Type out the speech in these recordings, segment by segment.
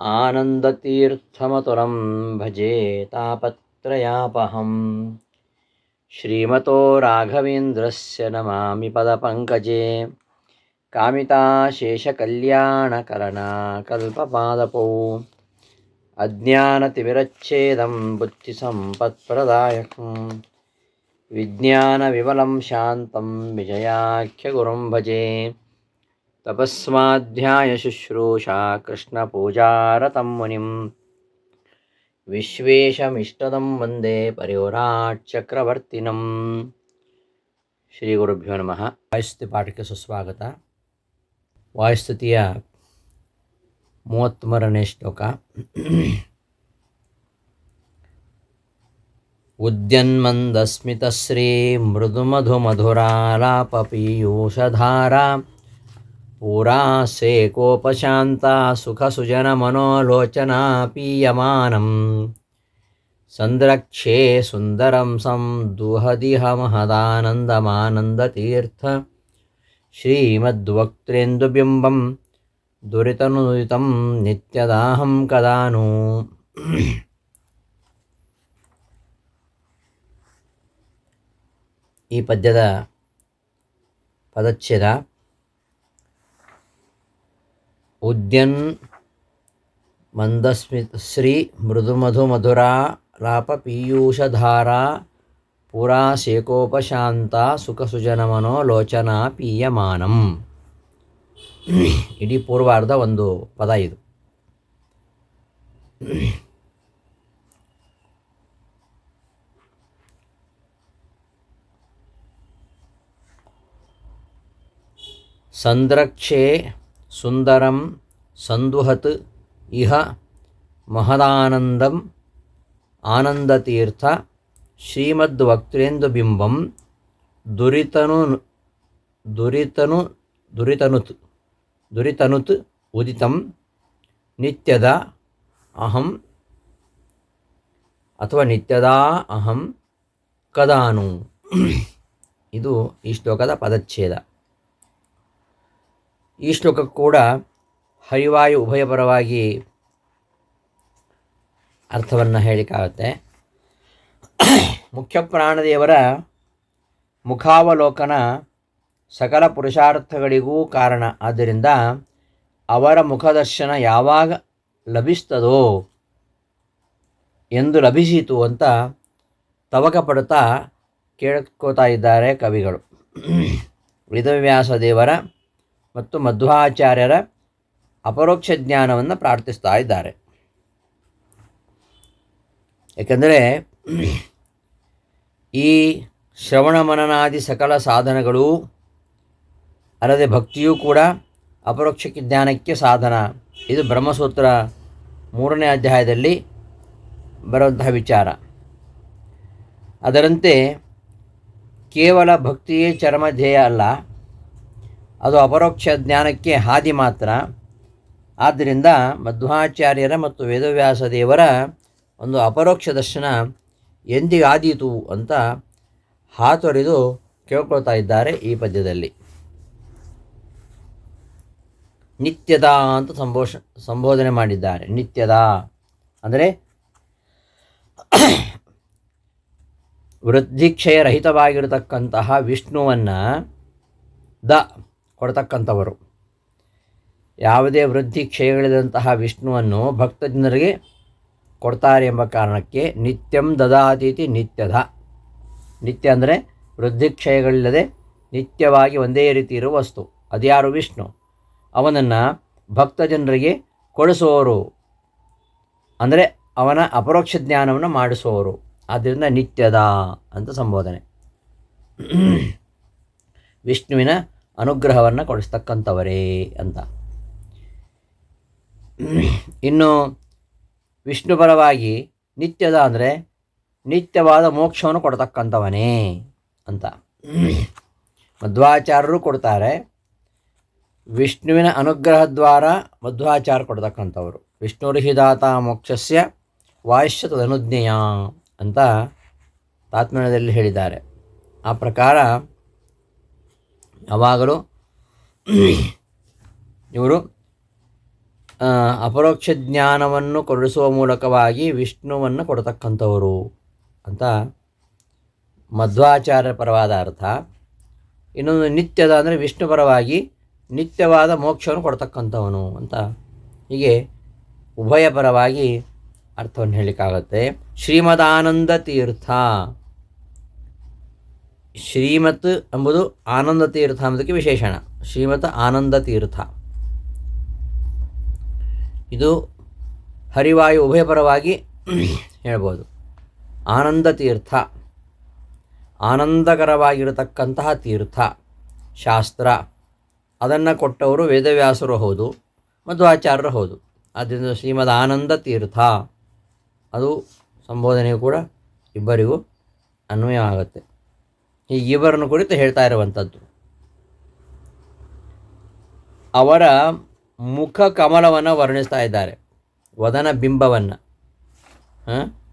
आनन्दतीर्थमतुलं भजे तापत्रयापहं श्रीमतो राघवेन्द्रस्य नमामि पदपङ्कजे। कामिताशेषकल्याणकरणाकल्पपादपौ। अज्ञानतिमिरच्छेदं बुद्धिसम्पत्प्रदायकं विज्ञानविमलं शान्तं विजयाख्यगुरुं भजे तपस्माध्यायशुश्रूषा कृष्णपूजारतं मुनिं विश्वेशमिष्टदं वन्दे परिवराट्चक्रवर्तिनं ಶ್ರೀಗುರುಭ್ಯೋ ನಮಃ ವಾಯುಸ್ತುತಿ ಪಾಠಕ್ಕೆ ಸುಸ್ವಾಗತ ವಾಯುಸ್ತುತಿಯ ಮೂವತ್ತ್ಮೂರನೇ ಶ್ಲೋಕ ಉದ್ಯನ್ಮಂದಸ್ಮಿತಶ್ರೀ ಮೃದುಮಧುಮಧುರಾಲಾಪಪೀಯೂಷಧಾರಾ ಪೂರಾಸೆ ಕೋಪಶಾಂತ ಸುಖಸುಜನಮನೋಲೋಚನಾ ಪೀಯಮಾನಂ ಸಂದ್ರಕ್ಷೇ ಸುಂದರಂ ಸಂ ದುಹದಿಹ ಮಹದಾನಂದಮಾನಂದತೀರ್ಥ ಶ್ರೀಮದ್ವಕ್ತ್ರೇಂದುಬಿಂಬಂ ದುರಿತನುದಿತಂ ನಿತ್ಯದಾಹಂ ಕದಾನು ಈ ಪದ್ಯದ ಪದಚ್ಛೇದ ಉದ್ಯನ್ ಮಂದಸ್ಮಿತ ಶ್ರೀ ಮೃದುಮಧು ಮಧುರಾ ಲಾಪ ಪೀಯೂಷಧಾರಾ ಪುರಾ ಶೇಕೋಪಶಾಂತ ಸುಖಸುಜನಮನೋ ಲೋಚನಾ ಪೀಯಮಾನಂ ಇಡೀ ಪೂರ್ವಾರ್ಧ ಒಂದು ಪದ ಇದು. ಸಂದ್ರಕ್ಷೇ ಸುಂದರಂ ಸಂದುಹತ್ ಇಹ ಮಹದಾನಂದಂ ಆನಂದತೀರ್ಥ ಶ್ರೀಮದ್ವಕ್ತೇಂದುಬಿಂಬಂ ದುರಿತನು ದುರಿತನು ದುರಿತನುತ್ ದುರಿತನುತ್ ಉದಿತಂ ನಿತ್ಯದ ಅಹಂ ಅಥವಾ ನಿತ್ಯದಾ ಅಹಂ ಕದಾನು. ಇದು ಈ ಶ್ಲೋಕದ ಪದಚ್ಛೇದ. ಈ ಶ್ಲೋಕ ಕೂಡ ಹರಿವಾಯು ಉಭಯಪರವಾಗಿ ಅರ್ಥವನ್ನು ಹೇಳಿಕಾಗುತ್ತೆ ಮುಖ್ಯ ಪ್ರಾಣದೇವರ ಮುಖಾವಲೋಕನ ಸಕಲ ಪುರುಷಾರ್ಥಗಳಿಗೂ ಕಾರಣ. ಆದ್ದರಿಂದ ಅವರ ಮುಖದರ್ಶನ ಯಾವಾಗ ಲಭಿಸ್ತದೋ ಎಂದು ಲಭಿಸಿತು ಅಂತ ತವಕ ಪಡುತ್ತಾ ಕೇಳ್ಕೋತಾ ಇದ್ದಾರೆ ಕವಿಗಳು. ವೇದವ್ಯಾಸ ದೇವರ ಮತ್ತು ಮಧ್ವಾಚಾರ್ಯರ ಅಪರೋಕ್ಷ ಜ್ಞಾನವನ್ನು ಪ್ರಾರ್ಥಿಸ್ತಾ ಇದ್ದಾರೆ. ಏಕೆಂದರೆ ಈ ಶ್ರವಣ ಮನನಾದಿ ಸಕಲ ಸಾಧನಗಳು ಅಲ್ಲದೆ ಭಕ್ತಿಯೂ ಕೂಡ ಅಪರೋಕ್ಷ ಜ್ಞಾನಕ್ಕೆ ಸಾಧನ. ಇದು ಬ್ರಹ್ಮಸೂತ್ರ ಮೂರನೇ ಅಧ್ಯಾಯದಲ್ಲಿ ಬರುವಂತಹ ವಿಚಾರ. ಅದರಂತೆ ಕೇವಲ ಭಕ್ತಿಯೇ ಚರಮ ಧ್ಯೇಯ ಅಲ್ಲ ಅದು ಅಪರೋಕ್ಷ ಜ್ಞಾನಕ್ಕೆ ಹಾದಿ ಮಾತ್ರ. ಆದ್ದರಿಂದ ಮಧ್ವಾಚಾರ್ಯರ ಮತ್ತು ವೇದವ್ಯಾಸ ದೇವರ ಒಂದು ಅಪರೋಕ್ಷ ದರ್ಶನ ಎಂದಿಗಾದೀತು ಅಂತ ಹಾತೊರೆದು ಕೇಳ್ಕೊಳ್ತಾ ಇದ್ದಾರೆ ಈ ಪದ್ಯದಲ್ಲಿ. ನಿತ್ಯದ ಅಂತ ಸಂಬೋಷ, ಸಂಬೋಧನೆ ಮಾಡಿದ್ದಾರೆ. ನಿತ್ಯದ ಅಂದರೆ ವೃದ್ಧಿಕ್ಷಯರಹಿತವಾಗಿರತಕ್ಕಂತಹ ವಿಷ್ಣುವನ್ನು ದ ಕೊಡ್ತಕ್ಕಂಥವರು. ಯಾವುದೇ ವೃದ್ಧಿ ಕ್ಷಯಗಳಿದಂತಹ ವಿಷ್ಣುವನ್ನು ಭಕ್ತ ಜನರಿಗೆ ಕೊಡ್ತಾರೆ ಎಂಬ ಕಾರಣಕ್ಕೆ ನಿತ್ಯಂ ದದಾತೀತಿ ನಿತ್ಯದ ನಿತ್ಯ ಅಂದರೆ ವೃದ್ಧಿಕ್ಷಯಗಳಿಲ್ಲದೆ ನಿತ್ಯವಾಗಿ ಒಂದೇ ರೀತಿ ಇರುವ ವಸ್ತು. ಅದ್ಯಾರು ವಿಷ್ಣು? ಅವನನ್ನು ಭಕ್ತ ಜನರಿಗೆ ಕೊಡಿಸುವವರು. ಅಂದರೆ ಅವನ ಅಪರೋಕ್ಷ ಜ್ಞಾನವನ್ನು ಮಾಡಿಸುವವರು. ಆದ್ದರಿಂದ ನಿತ್ಯದ ಅಂತ ಸಂಬೋಧನೆ. ವಿಷ್ಣುವಿನ ಅನುಗ್ರಹವನ್ನು ಕೊಡಿಸ್ತಕ್ಕಂಥವರೇ ಅಂತ. ಇನ್ನು ವಿಷ್ಣು ಪರವಾಗಿ ನಿತ್ಯದ ಅಂದರೆ ನಿತ್ಯವಾದ ಮೋಕ್ಷವನ್ನು ಕೊಡತಕ್ಕಂಥವನೇ ಅಂತ. ಮಧ್ವಾಚಾರ್ಯರು ಕೊಡ್ತಾರೆ. ವಿಷ್ಣುವಿನ ಅನುಗ್ರಹದ್ವಾರ ಮಧ್ವಾಚಾರ ಕೊಡ್ತಕ್ಕಂಥವ್ರು. ವಿಷ್ಣುರ್ಹಿದಾತ ಮೋಕ್ಷಸ್ಯ ವಾಯುಷ್ಯ ತದನುಜ್ಞೆಯ ಅಂತ ತಾತ್ಮಣ್ಯದಲ್ಲಿ ಹೇಳಿದ್ದಾರೆ. ಆ ಪ್ರಕಾರ ಯಾವಾಗಲೂ ಇವರು ಅಪರೋಕ್ಷ ಜ್ಞಾನವನ್ನು ಕೊಡಿಸುವ ಮೂಲಕವಾಗಿ ವಿಷ್ಣುವನ್ನು ಕೊಡತಕ್ಕಂಥವರು ಅಂತ ಮಧ್ವಾಚಾರ್ಯ ಪರವಾದ ಅರ್ಥ. ಇನ್ನೊಂದು ನಿತ್ಯದ ಅಂದರೆ ವಿಷ್ಣು ಪರವಾಗಿ ನಿತ್ಯವಾದ ಮೋಕ್ಷವನ್ನು ಕೊಡ್ತಕ್ಕಂಥವನು ಅಂತ. ಹೀಗೆ ಉಭಯ ಪರವಾಗಿ ಅರ್ಥವನ್ನು ಹೇಳಲಿಕ್ಕಾಗತ್ತೆ. ಶ್ರೀಮದಾನಂದ ತೀರ್ಥ. ಶ್ರೀಮತ್ ಎಂಬುದು ಆನಂದ ತೀರ್ಥ ಅನ್ನೋದಕ್ಕೆ ವಿಶೇಷಣ. ಶ್ರೀಮತ್ ಆನಂದ ತೀರ್ಥ. ಇದು ಹರಿವಾಯು ಉಭಯ ಪರವಾಗಿ ಹೇಳ್ಬೋದು. ಆನಂದ ತೀರ್ಥ. ಆನಂದಕರವಾಗಿರತಕ್ಕಂತಹ ತೀರ್ಥ. ಶಾಸ್ತ್ರ. ಅದನ್ನು ಕೊಟ್ಟವರು ವೇದವ್ಯಾಸರು ಹೌದು ಮಧ್ವಾಚಾರ್ಯರು ಹೌದು. ಆದ್ದರಿಂದ ಶ್ರೀಮದ್ ಆನಂದ ತೀರ್ಥ. ಅದು ಸಂಬೋಧನೆಯು ಕೂಡ ಇಬ್ಬರಿಗೂ ಅನ್ವಯವಾಗುತ್ತೆ. ಈ ಇಬ್ಬರನ್ನು ಕುರಿತು ಹೇಳ್ತಾ ಇರುವಂಥದ್ದು. ಅವರ ಮುಖ ಕಮಲವನ್ನು ವರ್ಣಿಸ್ತಾ ಇದ್ದಾರೆ. ವದನ ಬಿಂಬವನ್ನು.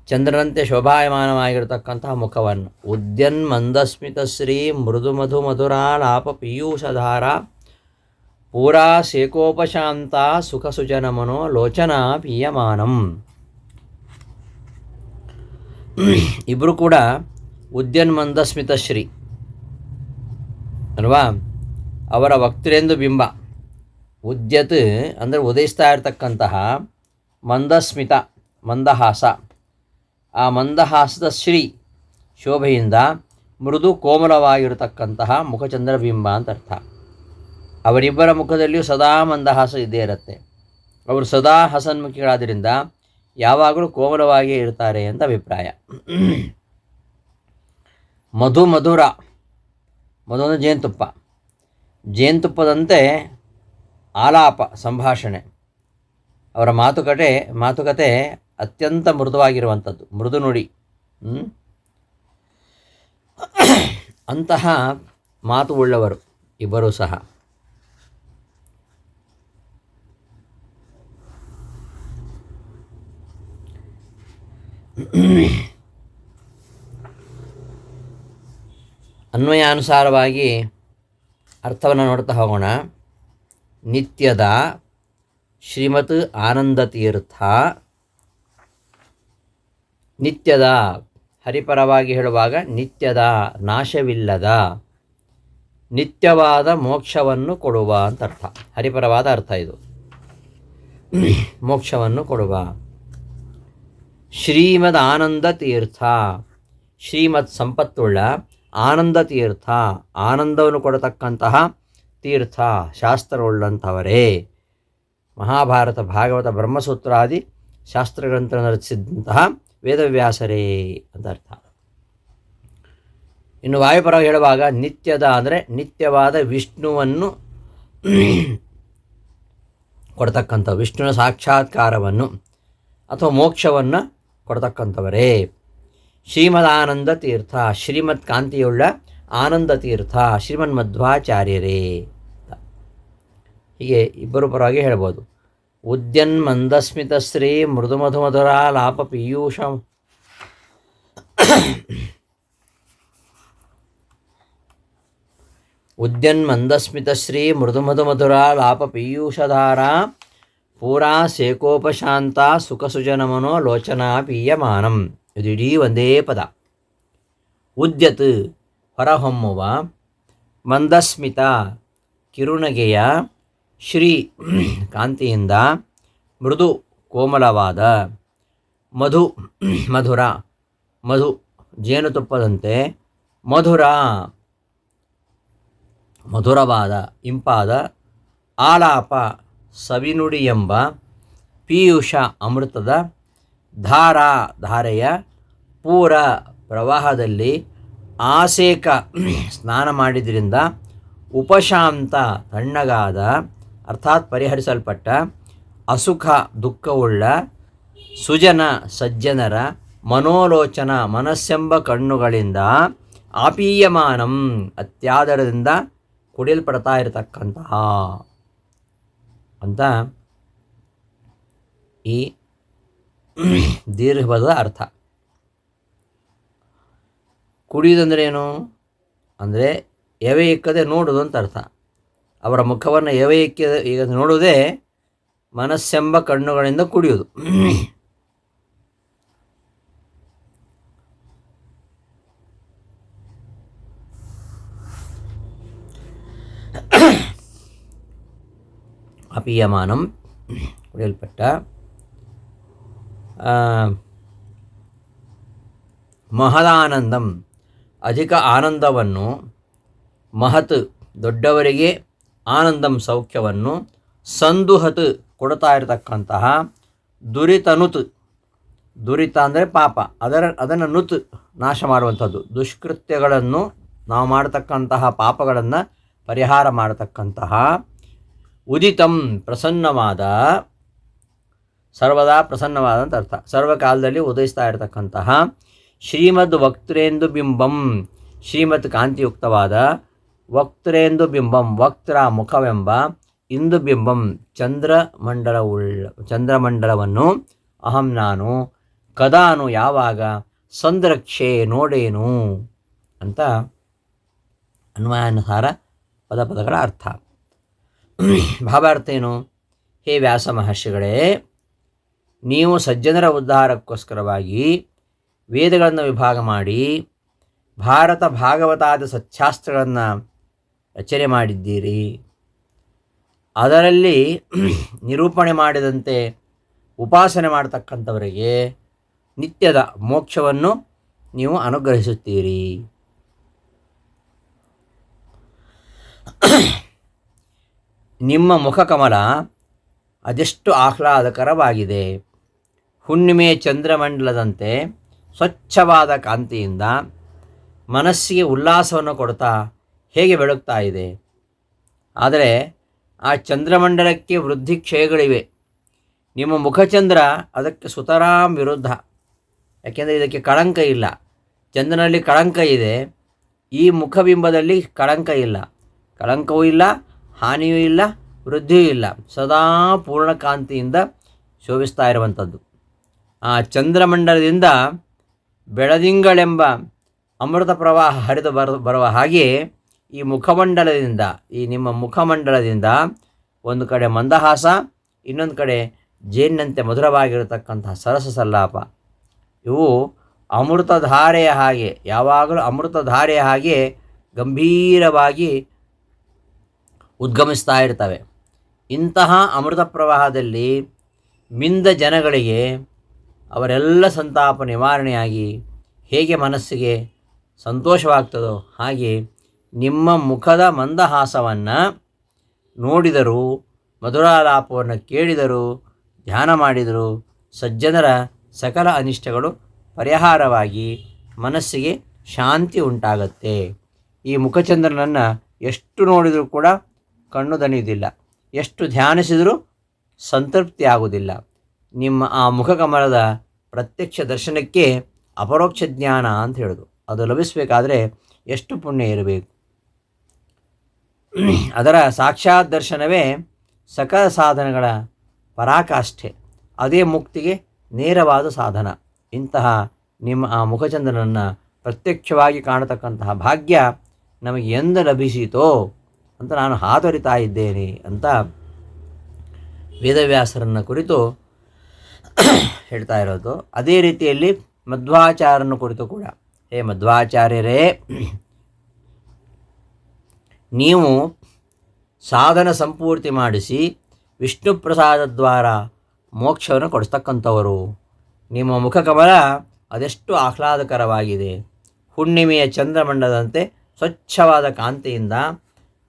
ಚಂದ್ರನಂತೆ ಶೋಭಾಯಮಾನವಾಗಿರತಕ್ಕಂತಹ ಮುಖವನ್ನು. ಉದ್ಯನ್ ಮಂದಸ್ಮಿತ ಶ್ರೀ ಮೃದು ಮಧು ಮಧುರಾಲಾಪ ಪೀಯೂಷಧಾರ. ಪೂರಾ ಶೇಕೋಪಶಾಂತ ಸುಖ ಸುಜನ ಮನೋ ಲೋಚನ ಪೀಯಮಾನಂ. ಇಬ್ಬರು ಕೂಡ ಉದ್ಯನ್ ಮಂದಸ್ಮಿತ ಶ್ರೀ. ಅಲ್ವಾ? ಅವರ ವಕ್ತರೆಂದು ಬಿಂಬ. ಉದ್ಯತ್ ಅಂದರೆ ಉದಯಿಸ್ತಾ ಇರತಕ್ಕಂತಹ ಮಂದಸ್ಮಿತ, ಮಂದಹಾಸ. ಆ ಮಂದಹಾಸದ ಶ್ರೀ ಶೋಭೆಯಿಂದ ಮೃದು ಕೋಮಲವಾಗಿರತಕ್ಕಂತಹ ಮುಖಚಂದ್ರ ಬಿಂಬ ಅಂತ ಅರ್ಥ. ಅವರಿಬ್ಬರ ಮುಖದಲ್ಲಿಯೂ ಸದಾ ಮಂದಹಾಸ ಇದ್ದೇ ಇರುತ್ತೆ. ಅವರು ಸದಾ ಹಸನ್ಮುಖಿಗಳಾದ್ದರಿಂದ ಯಾವಾಗಲೂ ಕೋಮಲವಾಗಿಯೇ ಇರ್ತಾರೆ ಅಂತ ಅಭಿಪ್ರಾಯ. ಮಧು ಮಧುರ. ಮಧು ಅಂದರೆ ಜೇನುತುಪ್ಪ. ಜೇನುತುಪ್ಪದಂತೆ ಆಲಾಪ, ಸಂಭಾಷಣೆ. ಅವರ ಮಾತುಕತೆ ಮಾತುಕತೆ ಅತ್ಯಂತ ಮೃದುವಾಗಿರುವಂಥದ್ದು. ಮೃದು ನುಡಿ. ಅಂತಹ ಮಾತು ಉಳ್ಳವರು ಇಬ್ಬರೂ ಸಹ. ಅನ್ವಯಾನುಸಾರವಾಗಿ ಅರ್ಥವನ್ನು ನೋಡ್ತಾ ಹೋಗೋಣ. ನಿತ್ಯದ ಶ್ರೀಮತ್ ಆನಂದ ತೀರ್ಥ. ನಿತ್ಯದ ಹರಿಪರವಾಗಿ ಹೇಳುವಾಗ ನಿತ್ಯದ ನಾಶವಿಲ್ಲದ, ನಿತ್ಯವಾದ ಮೋಕ್ಷವನ್ನು ಕೊಡುವ ಅಂತ ಅರ್ಥ. ಹರಿಪರವಾದ ಅರ್ಥ ಇದು. ಮೋಕ್ಷವನ್ನು ಕೊಡುವ. ಶ್ರೀಮದ್ ಆನಂದ ತೀರ್ಥ. ಶ್ರೀಮತ್ ಸಂಪತ್ತುಳ್ಳ ಆನಂದ ತೀರ್ಥ, ಆನಂದವನ್ನು ಕೊಡತಕ್ಕಂತಹ ತೀರ್ಥ ಶಾಸ್ತ್ರವುಳ್ಳಂಥವರೇ. ಮಹಾಭಾರತ ಭಾಗವತ ಬ್ರಹ್ಮಸೂತ್ರಾದಿ ಶಾಸ್ತ್ರಗ್ರಂಥನ ರಚಿಸಿದಂತಹ ವೇದವ್ಯಾಸರೇ ಅಂತ ಅರ್ಥ. ಇನ್ನು ವಾಯುಪರ ಹೇಳುವಾಗ ನಿತ್ಯದ ಅಂದರೆ ನಿತ್ಯವಾದ ವಿಷ್ಣುವನ್ನು ಕೊಡ್ತಕ್ಕಂಥ ವಿಷ್ಣುವಿನ ಸಾಕ್ಷಾತ್ಕಾರವನ್ನು ಅಥವಾ ಮೋಕ್ಷವನ್ನು ಕೊಡ್ತಕ್ಕಂಥವರೇ. ಶ್ರೀಮದಾನಂದ ತೀರ್ಥ. ಶ್ರೀಮದ್ ಕಾಂತಿಯುಳ್ಳ ಆನಂದ ತೀರ್ಥ. ಶ್ರೀಮನ್ ಮಧ್ವಾಚಾರ್ಯರೇ ಹೀಗೆ ಇಬ್ಬರು ಪರವಾಗಿ ಹೇಳ್ಬೋದು. ಉದ್ಯನ್ ಮಂದಸ್ಮಿತ ಶ್ರೀ ಮೃದು ಮಧು ಮಧುರ ಲಾಪ ಪೀಯೂಷ. ಉದ್ಯನ್ ಮಂದಸ್ಮಿತ ಶ್ರೀ ಮೃದು ಮಧು ಮಧುರ ಲಾಪ ಪೀಯೂಷಧಾರ. ಪೂರಾ ಸೇಕೋಪಶಾಂತ ಸುಖ ಸುಜನಮನೋ ಲೋಚನಾ ಪೀಯಮಾನಂ. ಇದು ಇಡೀ ಒಂದೇ ಪದ. ಉದ್ಯತ್ ಹೊರಹೊಮ್ಮುವ, ಮಂದಸ್ಮಿತ ಕಿರುಣಗೆಯ ಶ್ರೀ ಕಾಂತಿಯಿಂದ ಮೃದು ಕೋಮಲವಾದ, ಮಧು ಮಧುರ, ಮಧು ಜೇನುತುಪ್ಪದಂತೆ ಮಧುರ, ಮಧುರವಾದ, ಇಂಪಾದ, ಆಲಾಪ ಸವಿನುಡಿ ಎಂಬ ಪೀಯೂಷ ಅಮೃತದ ಧಾರ, ಧಾರೆಯ ಪೂರ ಪ್ರವಾಹದಲ್ಲಿ ಆಸೇಕ ಸ್ನಾನ ಮಾಡಿದ್ರಿಂದ ಉಪಶಾಂತ ತಣ್ಣಗಾದ, ಅರ್ಥಾತ್ ಪರಿಹರಿಸಲ್ಪಟ್ಟ ಅಸುಖ ದುಃಖವುಳ್ಳ ಸುಜನ ಸಜ್ಜನರ ಮನೋಲೋಚನ ಮನಸ್ಸೆಂಬ ಕಣ್ಣುಗಳಿಂದ ಆಪೀಯಮಾನಂ ಅತ್ಯಾದರದಿಂದ ಕುಡಿಯಲ್ಪಡ್ತಾ ಇರತಕ್ಕಂತಹ ಅಂತ ಈ ದೀರ್ಘಪದದ ಅರ್ಥ. ಕುಡಿಯುವುದಂದ್ರೆ ಏನು? ಅಂದರೆ ಎವೆ ಇಕ್ಕದೆ ನೋಡೋದು ಅಂತ ಅರ್ಥ. ಅವರ ಮುಖವನ್ನು ಎವೆ ಇಕ್ಕ ಈಗ ನೋಡುವುದೇ ಮನಸ್ಸೆಂಬ ಕಣ್ಣುಗಳಿಂದ ಕುಡಿಯುವುದು. ಅಪೀಯಮಾನಂ ಕುಡಿಯಲ್ಪಟ್ಟ ಮಹದಾನಂದಂ. ಅಧಿಕ ಆನಂದವನ್ನು, ಮಹತ್ ದೊಡ್ಡವರಿಗೆ ಆನಂದಂ ಸೌಖ್ಯವನ್ನು ಸಂದುಹತ್ ಕೊಡ್ತಾ ಇರತಕ್ಕಂತಹ ದುರಿತನುತ್. ದುರಿತ ಅಂದರೆ ಪಾಪ. ಅದರ, ಅದನ್ನು ನುತ್ ನಾಶ ಮಾಡುವಂಥದ್ದು. ದುಷ್ಕೃತ್ಯಗಳನ್ನು ನಾವು ಮಾಡತಕ್ಕಂತಹ ಪಾಪಗಳನ್ನು ಪರಿಹಾರ ಮಾಡತಕ್ಕಂತಹ ಉದಿತಂ ಪ್ರಸನ್ನವಾದ ಸರ್ವದಾ ಪ್ರಸನ್ನವಾದಂಥ ಅರ್ಥ. ಸರ್ವಕಾಲದಲ್ಲಿ ಉದಯಿಸ್ತಾ ಇರತಕ್ಕಂತಹ ಶ್ರೀಮದ್ ವಕ್ತ್ರೇಂದು ಬಿಂಬಂ. ಶ್ರೀಮದ್ ಕಾಂತಿಯುಕ್ತವಾದ ವಕ್ತ್ರೇಂದು ಬಿಂಬಂ, ವಕ್ತ್ರ ಮುಖವೆಂಬ ಇಂದು ಬಿಂಬಂ ಚಂದ್ರಮಂಡಲವುಳ್ಳ ಚಂದ್ರಮಂಡಲವನ್ನು ಅಹಂ ನಾನು ಕದಾನು ಯಾವಾಗ, ಸಂದ್ರಕ್ಷೆ ನೋಡೇನು ಅಂತ ಅನ್ವಯಾನುಸಾರ ಪದ ಪದಗಳ ಅರ್ಥ. ಭಾವಾರ್ಥ ಏನು? ಹೇ ವ್ಯಾಸ ಮಹರ್ಷಿಗಳೇ ನೀವು ಸಜ್ಜನರ ಉದ್ಧಾರಕ್ಕೋಸ್ಕರವಾಗಿ ವೇದಗಳನ್ನು ವಿಭಾಗ ಮಾಡಿ ಭಾರತ ಭಾಗವತಾದ ಸತ್ಯಾಸ್ತ್ರಗಳನ್ನು ರಚನೆ ಮಾಡಿದ್ದೀರಿ. ಅದರಲ್ಲಿ ನಿರೂಪಣೆ ಮಾಡಿದಂತೆ ಉಪಾಸನೆ ಮಾಡತಕ್ಕಂಥವರಿಗೆ ನಿತ್ಯದ ಮೋಕ್ಷವನ್ನು ನೀವು ಅನುಗ್ರಹಿಸುತ್ತೀರಿ. ನಿಮ್ಮ ಮುಖಕಮಲ ಅದೆಷ್ಟು ಆಹ್ಲಾದಕರವಾಗಿದೆ. ಹುಣ್ಣಿಮೆಯ ಚಂದ್ರಮಂಡಲದಂತೆ ಸ್ವಚ್ಛವಾದ ಕಾಂತಿಯಿಂದ ಮನಸ್ಸಿಗೆ ಉಲ್ಲಾಸವನ್ನು ಕೊಡ್ತಾ ಹೇಗೆ ಬೆಳಗ್ತಾ ಇದೆ. ಆದರೆ ಆ ಚಂದ್ರಮಂಡಲಕ್ಕೆ ವೃದ್ಧಿ ಕ್ಷಯಗಳಿವೆ. ನಿಮ್ಮ ಮುಖಚಂದ್ರ ಅದಕ್ಕೆ ಸುತರಾಂ ವಿರುದ್ಧ. ಯಾಕೆಂದರೆ ಇದಕ್ಕೆ ಕಳಂಕ ಇಲ್ಲ. ಚಂದ್ರನಲ್ಲಿ ಕಳಂಕ ಇದೆ. ಈ ಮುಖಬಿಂಬದಲ್ಲಿ ಕಳಂಕ ಇಲ್ಲ. ಕಳಂಕವೂ ಇಲ್ಲ, ಹಾನಿಯೂ ಇಲ್ಲ, ವೃದ್ಧಿಯೂ ಇಲ್ಲ. ಸದಾ ಪೂರ್ಣಕಾಂತಿಯಿಂದ ಶೋಭಿಸ್ತಾ ಇರುವಂಥದ್ದು. ಆ ಚಂದ್ರಮಂಡಲದಿಂದ ಬೆಳದಿಂಗಳೆಂಬ ಅಮೃತ ಪ್ರವಾಹ ಹರಿದು ಬರ, ಬರುವ ಹಾಗೆ ಈ ಮುಖಮಂಡಲದಿಂದ, ಈ ನಿಮ್ಮ ಮುಖಮಂಡಲದಿಂದ ಒಂದು ಕಡೆ ಮಂದಹಾಸ, ಇನ್ನೊಂದು ಕಡೆ ಜೇನಿನಂತೆ ಮಧುರವಾಗಿರತಕ್ಕಂತಹ ಸರಸ ಸಲ್ಲಾಪ. ಇವು ಅಮೃತಧಾರೆಯ ಹಾಗೆ, ಯಾವಾಗಲೂ ಅಮೃತಧಾರೆಯ ಹಾಗೆ ಗಂಭೀರವಾಗಿ ಉದ್ಗಮಿಸ್ತಾ ಇರ್ತವೆ. ಇಂತಹ ಅಮೃತ ಪ್ರವಾಹದಲ್ಲಿ ಮಿಂದ ಜನಗಳಿಗೆ ಅವರೆಲ್ಲ ಸಂತಾಪ ನಿವಾರಣೆಯಾಗಿ ಹೇಗೆ ಮನಸ್ಸಿಗೆ ಸಂತೋಷವಾಗ್ತದೋ ಹಾಗೆ ನಿಮ್ಮ ಮುಖದ ಮಂದಹಾಸವನ್ನು ನೋಡಿದರೂ, ಮಧುರಾಲಾಪವನ್ನು ಕೇಳಿದರು, ಧ್ಯಾನ ಮಾಡಿದರು ಸಜ್ಜನರ ಸಕಲ ಅನಿಷ್ಟಗಳು ಪರಿಹಾರವಾಗಿ ಮನಸ್ಸಿಗೆ ಶಾಂತಿ ಉಂಟಾಗತ್ತೆ. ಈ ಮುಖಚಂದ್ರನನ್ನು ಎಷ್ಟು ನೋಡಿದರೂ ಕೂಡ ಕಣ್ಣು ದಣಿಯುವುದಿಲ್ಲ. ಎಷ್ಟು ಧ್ಯಾನಿಸಿದರೂ ಸಂತೃಪ್ತಿ ಆಗುವುದಿಲ್ಲ ನಿಮ್ಮ ಆ ಮುಖಕಮಲದ ಪ್ರತ್ಯಕ್ಷ ದರ್ಶನಕ್ಕೆ ಅಪರೋಕ್ಷ ಜ್ಞಾನ ಅಂತ ಹೇಳೋದು. ಅದು ಲಭಿಸಬೇಕಾದ್ರೆ ಎಷ್ಟು ಪುಣ್ಯ ಇರಬೇಕು. ಅದರ ಸಾಕ್ಷಾತ್ ದರ್ಶನವೇ ಸಕಲ ಸಾಧನಗಳ ಪರಾಕಾಷ್ಠೆ. ಅದೇ ಮುಕ್ತಿಗೆ ನೇರವಾದ ಸಾಧನ. ಇಂತಹ ನಿಮ್ಮ ಆ ಮುಖಚಂದ್ರನನ್ನು ಪ್ರತ್ಯಕ್ಷವಾಗಿ ಕಾಣತಕ್ಕಂತಹ ಭಾಗ್ಯ ನಮಗೆ ಎಂದು ಲಭಿಸಿತೋ ಅಂತ ನಾನು ಹಾತೊರಿತಾ ಇದ್ದೇನೆ ಅಂತ ವೇದವ್ಯಾಸರನ್ನು ಕುರಿತು ಹೇಳ್ತಾ ಇರೋದು. ಅದೇ ರೀತಿಯಲ್ಲಿ ಮಧ್ವಾಚಾರನ ಕುರಿತು ಕೂಡ. ಹೇ ಮಧ್ವಾಚಾರ್ಯರೇ, ನೀವು ಸಾಧನ ಸಂಪೂರ್ತಿ ಮಾಡಿಸಿ ವಿಷ್ಣು ಪ್ರಸಾದ ದ್ವಾರ ಮೋಕ್ಷವನ್ನು ಕೊಡಿಸ್ತಕ್ಕಂಥವರು. ನಿಮ್ಮ ಮುಖಕಮಲ ಅದೆಷ್ಟು ಆಹ್ಲಾದಕರವಾಗಿದೆ. ಹುಣ್ಣಿಮೆಯ ಚಂದ್ರಮಂಡದಂತೆ ಸ್ವಚ್ಛವಾದ ಕಾಂತಿಯಿಂದ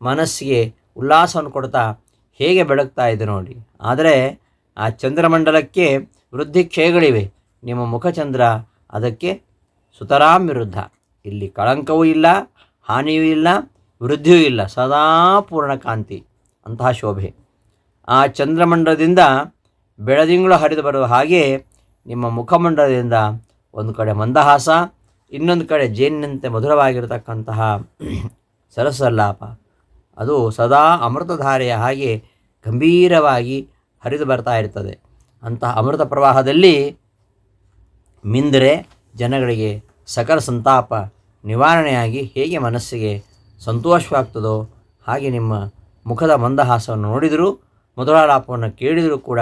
ಮನಸ್ಸಿಗೆ ಉಲ್ಲಾಸವನ್ನು ಕೊಡ್ತಾ ಹೇಗೆ ಬೆಳಗ್ತಾ ಇದೆ ನೋಡಿ. ಆದರೆ ಆ ಚಂದ್ರಮಂಡಲಕ್ಕೆ ವೃದ್ಧಿ ಕ್ಷಯಗಳಿವೆ. ನಿಮ್ಮ ಮುಖಚಂದ್ರ ಅದಕ್ಕೆ ಸುತರಾಂ ವಿರುದ್ಧ. ಇಲ್ಲಿ ಕಳಂಕವೂ ಇಲ್ಲ, ಹಾನಿಯೂ ಇಲ್ಲ, ವೃದ್ಧಿಯೂ ಇಲ್ಲ. ಸದಾ ಪೂರ್ಣ ಕಾಂತಿ. ಅಂತಹ ಶೋಭೆ. ಆ ಚಂದ್ರಮಂಡಲದಿಂದ ಬೆಳದಿಂಗಳು ಹರಿದು ಬರುವ ಹಾಗೆ ನಿಮ್ಮ ಮುಖಮಂಡಲದಿಂದ ಒಂದು ಕಡೆ ಮಂದಹಾಸ, ಇನ್ನೊಂದು ಕಡೆ ಜೇನಿನಂತೆ ಮಧುರವಾಗಿರತಕ್ಕಂತಹ ಸರಸಲ್ಲಾಪ. ಅದು ಸದಾ ಅಮೃತಧಾರೆಯ ಹಾಗೆ ಗಂಭೀರವಾಗಿ ಹರಿದು ಬರ್ತಾ ಇರ್ತದೆ. ಅಂತಹ ಅಮೃತ ಪ್ರವಾಹದಲ್ಲಿ ಮಿಂದರೆ ಜನಗಳಿಗೆ ಸಕಲ ಸಂತಾಪ ನಿವಾರಣೆಯಾಗಿ ಹೇಗೆ ಮನಸ್ಸಿಗೆ ಸಂತೋಷವಾಗ್ತದೋ ಹಾಗೆ ನಿಮ್ಮ ಮುಖದ ಮಂದಹಾಸವನ್ನು ನೋಡಿದರೂ, ಮಧುರಾಲಾಪವನ್ನು ಕೇಳಿದರೂ ಕೂಡ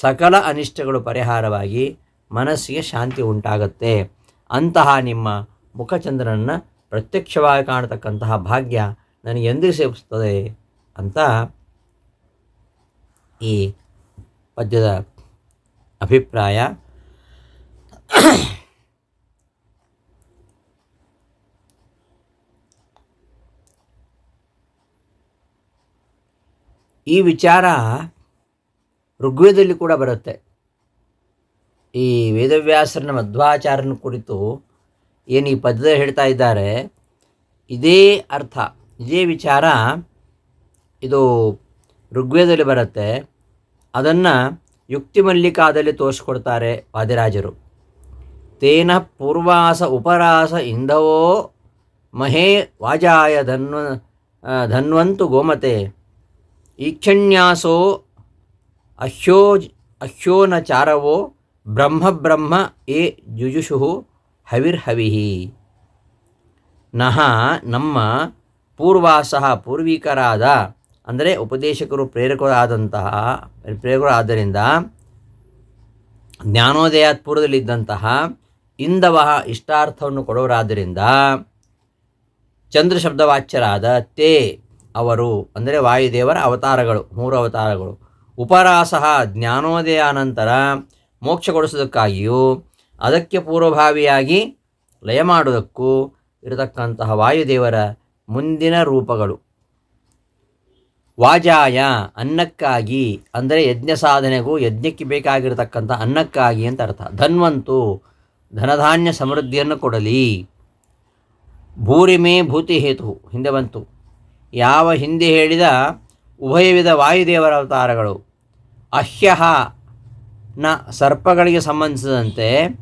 ಸಕಲ ಅನಿಷ್ಟಗಳು ಪರಿಹಾರವಾಗಿ ಮನಸ್ಸಿಗೆ ಶಾಂತಿ ಉಂಟಾಗುತ್ತೆ. ಅಂತಹ ನಿಮ್ಮ ಮುಖಚಂದ್ರನನ್ನು ಪ್ರತ್ಯಕ್ಷವಾಗಿ ಕಾಣತಕ್ಕಂತಹ ಭಾಗ್ಯ ನನಗೆ ಎಂದಿಗೂ ಸೇವಿಸುತ್ತದೆ ಅಂತ ಈ ಪದ್ಯದ ಅಭಿಪ್ರಾಯ. ಈ ವಿಚಾರ ಋಗ್ವೇದದಲ್ಲಿ ಕೂಡ ಬರುತ್ತೆ. ಈ ವೇದವ್ಯಾಸರನ ಮಧ್ವಾಚಾರನ ಕುರಿತು ಏನು ಈ ಪದ್ಯದ ಹೇಳ್ತಾ ಇದ್ದಾರೆ, ಇದೇ ಅರ್ಥ, ಇದೇ ವಿಚಾರ ಇದು ಋಗ್ವೇದದಲ್ಲಿ ಬರುತ್ತೆ. ಅದನ್ನು ಯುಕ್ತಿ ಮಲ್ಲಿಕಾದಲ್ಲಿ ತೋರಿಸ್ಕೊಡ್ತಾರೆ ವಾದಿರಾಜರು. ತೇನ ಪೂರ್ವಾಸ ಉಪರಾಸ ಇಂಧವೋ ಮಹೇ ವಾಜಾಯ ಧನ್ವ ಧನ್ವಂತು ಗೋಮತೆ. ಈಕ್ಷಣ್ಯಾಸೋ ಅಹ್ಯೋ ಅಹ್ಯೋನ ಚಾರವೋ ಬ್ರಹ್ಮ ಬ್ರಹ್ಮ ಏ ಜುಜುಷು ಹವಿರ್ಹವಿಹಿ ನಹ ನಮ್ಮ ಪೂರ್ವಾಸಃ ಪೂರ್ವಿಕರಾದ ಅಂದರೆ ಉಪದೇಶಕರು ಪ್ರೇರಕರಾದಂತಹ ಪ್ರೇರಕರು ಆದ್ದರಿಂದ ಜ್ಞಾನೋದಯಾತ್ ಪೂರ್ವದಲ್ಲಿದ್ದಂತಹ ಇಂದವಹ ಇಷ್ಟಾರ್ಥವನ್ನು ಕೊಡೋರಾದ್ದರಿಂದ ಚಂದ್ರ ಶಬ್ದವಾಚ್ಯರಾದ ತೇ ಅವರು, ಅಂದರೆ ವಾಯುದೇವರ ಅವತಾರಗಳು, ಮೂರು ಅವತಾರಗಳು ಉಪರಾಸಹ ಜ್ಞಾನೋದಯಾನಂತರ ಮೋಕ್ಷ ಕೊಡಿಸೋದಕ್ಕಾಗಿಯೂ ಅದಕ್ಕೆ ಪೂರ್ವಭಾವಿಯಾಗಿ ಲಯ ಮಾಡುವುದಕ್ಕೂ ಇರತಕ್ಕಂತಹ ವಾಯುದೇವರ ಮುಂದಿನ ರೂಪಗಳು. ವಾಜಾಯ, ಅನ್ನಕ್ಕಾಗಿ, ಅಂದರೆ ಯಜ್ಞ ಸಾಧನೆಗೂ ಯಜ್ಞಕ್ಕೆ ಬೇಕಾಗಿರತಕ್ಕಂಥ ಅನ್ನಕ್ಕಾಗಿ ಅಂತ ಅರ್ಥ. ಧನ್ವಂತು, ಧನಧಾನ್ಯ ಸಮೃದ್ಧಿಯನ್ನು ಕೊಡಲಿ. ಭೂರಿಮೇ ಭೂತಿ ಹೇತು ಹಿಂದೆ ಬಂತು. ಯಾವ ಹಿಂದೆ ಹೇಳಿದ ಉಭಯವಿಧ ವಾಯುದೇವರ ಅವತಾರಗಳು. ಅಹ್ಯಹ, ನ ಸರ್ಪಗಳಿಗೆ ಸಂಬಂಧಿಸಿದಂತೆ,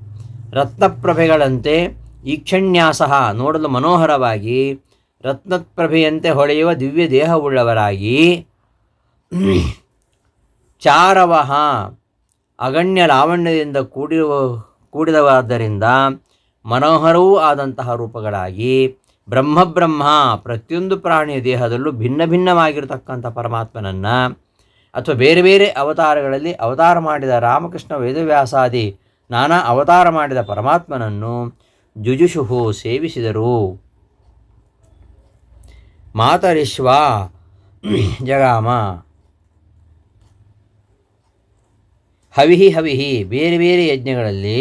ರತ್ನಪ್ರಭೆಗಳಂತೆ ಈಕ್ಷಣ್ಯಾಸ ನೋಡಲು ಮನೋಹರವಾಗಿ ರತ್ನಪ್ರಭೆಯಂತೆ ಹೊಳೆಯುವ ದಿವ್ಯ ದೇಹವುಳ್ಳವರಾಗಿ ಚಾರವಹ ಅಗಣ್ಯ ಲಾವಣ್ಯದಿಂದ ಕೂಡಿರುವ, ಕೂಡಿದವಾದ್ದರಿಂದ ಮನೋಹರವೂ ಆದಂತಹ ರೂಪಗಳಾಗಿ ಬ್ರಹ್ಮಬ್ರಹ್ಮ ಪ್ರತಿಯೊಂದು ಪ್ರಾಣಿಯ ದೇಹದಲ್ಲೂ ಭಿನ್ನ ಭಿನ್ನವಾಗಿರತಕ್ಕಂಥ ಪರಮಾತ್ಮನನ್ನು ಅಥವಾ ಬೇರೆ ಬೇರೆ ಅವತಾರಗಳಲ್ಲಿ ಅವತಾರ ಮಾಡಿದ ರಾಮಕೃಷ್ಣ ವೇದವ್ಯಾಸಾದಿ ನಾನಾ ಅವತಾರ ಮಾಡಿದ ಪರಮಾತ್ಮನನ್ನು ಜುಜುಷುಹು ಸೇವಿಸಿದರು. ಮಾತರಿಶ್ವ ಜಗಾಮ. ಹವಿಹಿ ಹವಿಹಿ ಬೇರೆ ಬೇರೆ ಯಜ್ಞಗಳಲ್ಲಿ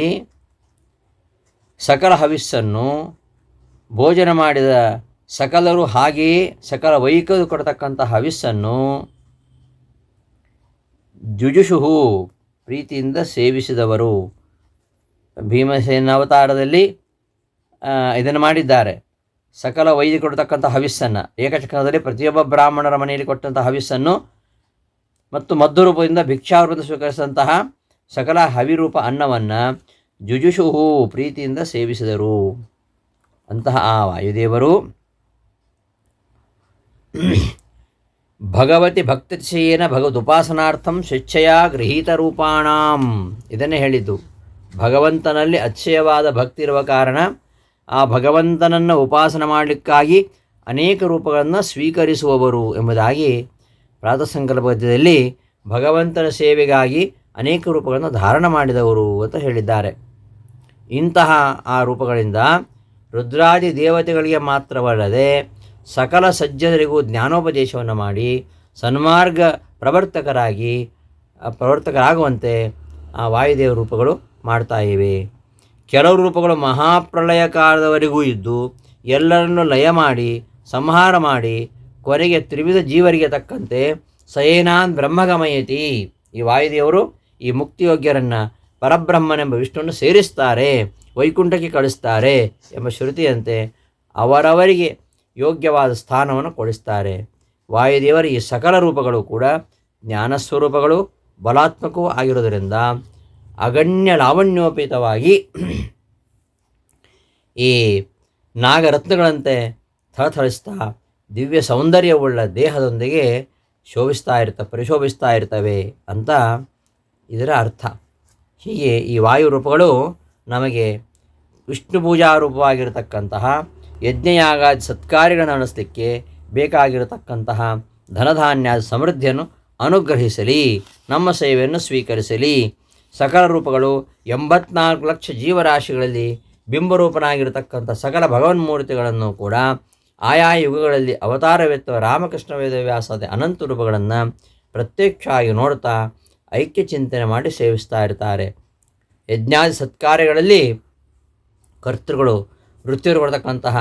ಸಕಲ ಹವಿಸ್ಸನ್ನು ಭೋಜನ ಮಾಡಿದ ಸಕಲರು ಹಾಗೆಯೇ ಸಕಲ ವೈಕಲು ಕೊಡತಕ್ಕಂಥ ಹವಿಸ್ಸನ್ನು ಜುಜುಷುಹು ಪ್ರೀತಿಯಿಂದ ಸೇವಿಸಿದವರು. ಭೀಮಸೇನ ಅವತಾರದಲ್ಲಿ ಇದನ್ನು ಮಾಡಿದ್ದಾರೆ. ಸಕಲ ವೈದ್ಯ ಕೊಡತಕ್ಕಂಥ ಹವಿಸ್ಸನ್ನು, ಏಕಚಕ್ರದಲ್ಲಿ ಪ್ರತಿಯೊಬ್ಬ ಬ್ರಾಹ್ಮಣರ ಮನೆಯಲ್ಲಿ ಕೊಟ್ಟಂಥ ಹವಿಸ್ಸನ್ನು ಮತ್ತು ಮದ್ದು ರೂಪದಿಂದ ಭಿಕ್ಷಾವೃತ ಸ್ವೀಕರಿಸಿದಂತಹ ಸಕಲ ಹವಿರೂಪ ಅನ್ನವನ್ನು ಜುಜುಷುಹು ಪ್ರೀತಿಯಿಂದ ಸೇವಿಸಿದರು. ಅಂತಹ ಆ ವಾಯುದೇವರು ಭಗವತಿ ಭಕ್ತಿಶಯೇನ ಭಗವದುಪಾಸನಾರ್ಥಂ ಸ್ವೇಚ್ಛೆಯ ಗೃಹೀತ ರೂಪಾಣಾಂ ಇದನ್ನೇ ಹೇಳಿದ್ದು. ಭಗವಂತನಲ್ಲಿ ಅಚ್ಛಯವಾದ ಭಕ್ತಿ ಇರುವ ಕಾರಣ ಆ ಭಗವಂತನನ್ನು ಉಪಾಸನ ಮಾಡಲಿಕ್ಕಾಗಿ ಅನೇಕ ರೂಪಗಳನ್ನು ಸ್ವೀಕರಿಸುವವರು ಎಂಬುದಾಗಿ ಪ್ರಾತಸಂಕಲ್ಪದಲ್ಲಿ ಭಗವಂತನ ಸೇವೆಗಾಗಿ ಅನೇಕ ರೂಪಗಳನ್ನು ಧಾರಣ ಮಾಡಿದವರು ಅಂತ ಹೇಳಿದ್ದಾರೆ. ಇಂತಹ ಆ ರೂಪಗಳಿಂದ ರುದ್ರಾದಿ ದೇವತೆಗಳಿಗೆ ಮಾತ್ರವಲ್ಲದೆ ಸಕಲ ಸಜ್ಜನರಿಗೂ ಜ್ಞಾನೋಪದೇಶವನ್ನು ಮಾಡಿ ಸನ್ಮಾರ್ಗ ಪ್ರವರ್ತಕರಾಗಿ, ಪ್ರವರ್ತಕರಾಗುವಂತೆ ಆ ವಾಯುದೇವ ರೂಪಗಳು ಮಾಡ್ತಾ ಇವೆ. ಕೆಲವು ರೂಪಗಳು ಮಹಾಪ್ರಳಯ ಕಾಲದವರೆಗೂ ಇದ್ದು, ಎಲ್ಲರನ್ನು ಲಯ ಮಾಡಿ, ಸಂಹಾರ ಮಾಡಿ ಕೊನೆಗೆ ತ್ರಿವಿಧ ಜೀವರಿಗೆ ತಕ್ಕಂತೆ ಸಯೇನಾನ್ ಬ್ರಹ್ಮಗಮಯತಿ. ಈ ವಾಯುದೇವರು ಈ ಮುಕ್ತಿಯೋಗ್ಯರನ್ನು ಪರಬ್ರಹ್ಮನೆಂಬ ವಿಷ್ಣುವನ್ನು ಸೇರಿಸ್ತಾರೆ, ವೈಕುಂಠಕ್ಕೆ ಕಳಿಸ್ತಾರೆ ಎಂಬ ಶ್ರುತಿಯಂತೆ ಅವರವರಿಗೆ ಯೋಗ್ಯವಾದ ಸ್ಥಾನವನ್ನು ಕೊಡಿಸ್ತಾರೆ. ವಾಯುದೇವರ ಈ ಸಕಲ ರೂಪಗಳು ಕೂಡ ಜ್ಞಾನಸ್ವರೂಪಗಳು, ಬಲಾತ್ಮಕವೂ ಆಗಿರೋದರಿಂದ ಅಗಣ್ಯ ಲಾವಣ್ಯೋಪೇತವಾಗಿ ಈ ನಾಗರತ್ನಗಳಂತೆ ಥಳಥಳಿಸ್ತಾ ದಿವ್ಯ ಸೌಂದರ್ಯವುಳ್ಳ ದೇಹದೊಂದಿಗೆ ಶೋಭಿಸ್ತಾ ಇರ್ತ, ಪರಿಶೋಭಿಸ್ತಾ ಇರ್ತವೆ ಅಂತ ಇದರ ಅರ್ಥ. ಹೀಗೆ ಈ ವಾಯು ರೂಪಗಳು ನಮಗೆ ವಿಷ್ಣು ಪೂಜಾ ರೂಪವಾಗಿರತಕ್ಕಂತಹ ಯಜ್ಞಯಾಗ ಸತ್ಕಾರ್ಯಗಳನ್ನು ನಡೆಸಲಿಕ್ಕೆ ಬೇಕಾಗಿರತಕ್ಕಂತಹ ಧನಧಾನ್ಯ ಸಮೃದ್ಧಿಯನ್ನು ಅನುಗ್ರಹಿಸಲಿ, ನಮ್ಮ ಸೇವೆಯನ್ನು ಸ್ವೀಕರಿಸಲಿ ಸಕಲ ರೂಪಗಳು ಎಂಬತ್ನಾಲ್ಕು ಲಕ್ಷ ಜೀವರಾಶಿಗಳಲ್ಲಿ ಬಿಂಬರೂಪನಾಗಿರತಕ್ಕಂಥ ಸಕಲ ಭಗವನ್ಮೂರ್ತಿಗಳನ್ನು ಕೂಡ ಆಯಾ ಯುಗಗಳಲ್ಲಿ ಅವತಾರವೆತ್ತುವ ರಾಮಕೃಷ್ಣ ವೇದವ್ಯಾಸದ ಅನಂತ ರೂಪಗಳನ್ನು ಪ್ರತ್ಯಕ್ಷವಾಗಿ ನೋಡ್ತಾ ಐಕ್ಯ ಚಿಂತನೆ ಮಾಡಿ ಸೇವಿಸ್ತಾ ಇರ್ತಾರೆ. ಯಜ್ಞಾದಿ ಸತ್ಕಾರ್ಯಗಳಲ್ಲಿ ಕರ್ತೃಗಳು ವೃತ್ತಿಯರು ಕೊಡ್ತಕ್ಕಂತಹ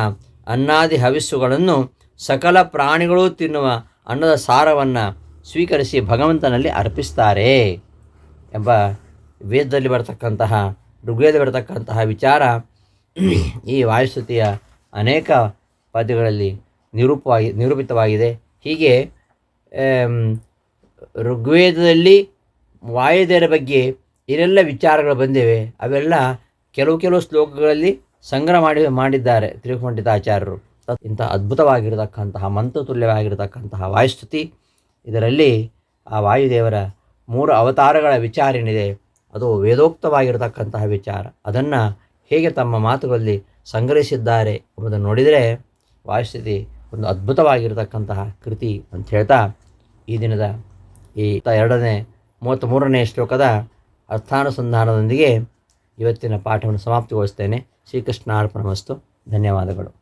ಅನ್ನಾದಿ ಹವಿಸ್ಸುಗಳನ್ನು ಸಕಲ ಪ್ರಾಣಿಗಳು ತಿನ್ನುವ ಅನ್ನದ ಸಾರವನ್ನು ಸ್ವೀಕರಿಸಿ ಭಗವಂತನಲ್ಲಿ ಅರ್ಪಿಸ್ತಾರೆ ಎಂಬ ವೇದದಲ್ಲಿ ಬರತಕ್ಕಂತಹ ಋಗ್ವೇದ ಬರತಕ್ಕಂತಹ ವಿಚಾರ ಈ ವಾಯುಸ್ತುತಿಯ ಅನೇಕ ಪದ್ಯಗಳಲ್ಲಿ ನಿರೂಪವಾಗಿ, ನಿರೂಪಿತವಾಗಿದೆ. ಹೀಗೆ ಋಗ್ವೇದದಲ್ಲಿ ವಾಯುದೇವರ ಬಗ್ಗೆ ಏನೆಲ್ಲ ವಿಚಾರಗಳು ಬಂದಿವೆ. ಅವೆಲ್ಲ ಕೆಲವು ಕೆಲವು ಶ್ಲೋಕಗಳಲ್ಲಿ ಸಂಗ್ರಹ ಮಾಡಿ, ಮಾಡಿದ್ದಾರೆ ತಿರುಪಂಡಿತಾಚಾರ್ಯರು ಇಂಥ ಅದ್ಭುತವಾಗಿರತಕ್ಕಂತಹ, ಮಂತ್ರತುಲ್ಯವಾಗಿರತಕ್ಕಂತಹ ವಾಯುಸ್ತುತಿ. ಇದರಲ್ಲಿ ಆ ವಾಯುದೇವರ ಮೂರು ಅವತಾರಗಳ ವಿಚಾರ ಏನಿದೆ? ಅದು ವೇದೋಕ್ತವಾಗಿರತಕ್ಕಂತಹ ವಿಚಾರ. ಅದನ್ನು ಹೇಗೆ ತಮ್ಮ ಮಾತುಗಳಲ್ಲಿ ಸಂಗ್ರಹಿಸಿದ್ದಾರೆ ಎಂಬುದನ್ನು ನೋಡಿದರೆ ವಾಯುಸ್ಥಿತಿ ಒಂದು ಅದ್ಭುತವಾಗಿರತಕ್ಕಂತಹ ಕೃತಿ ಅಂತ ಹೇಳ್ತಾ ಈ ದಿನದ ಈ ಎರಡನೇ, ಮೂವತ್ತ್ಮೂರನೇ ಶ್ಲೋಕದ ಅರ್ಥಾನುಸಂಧಾನದೊಂದಿಗೆ ಇವತ್ತಿನ ಪಾಠವನ್ನು ಸಮಾಪ್ತಿಗೊಳಿಸ್ತೇನೆ. ಶ್ರೀಕೃಷ್ಣ ಅರ್ಪಣಮಸ್ತು ಧನ್ಯವಾದಗಳು.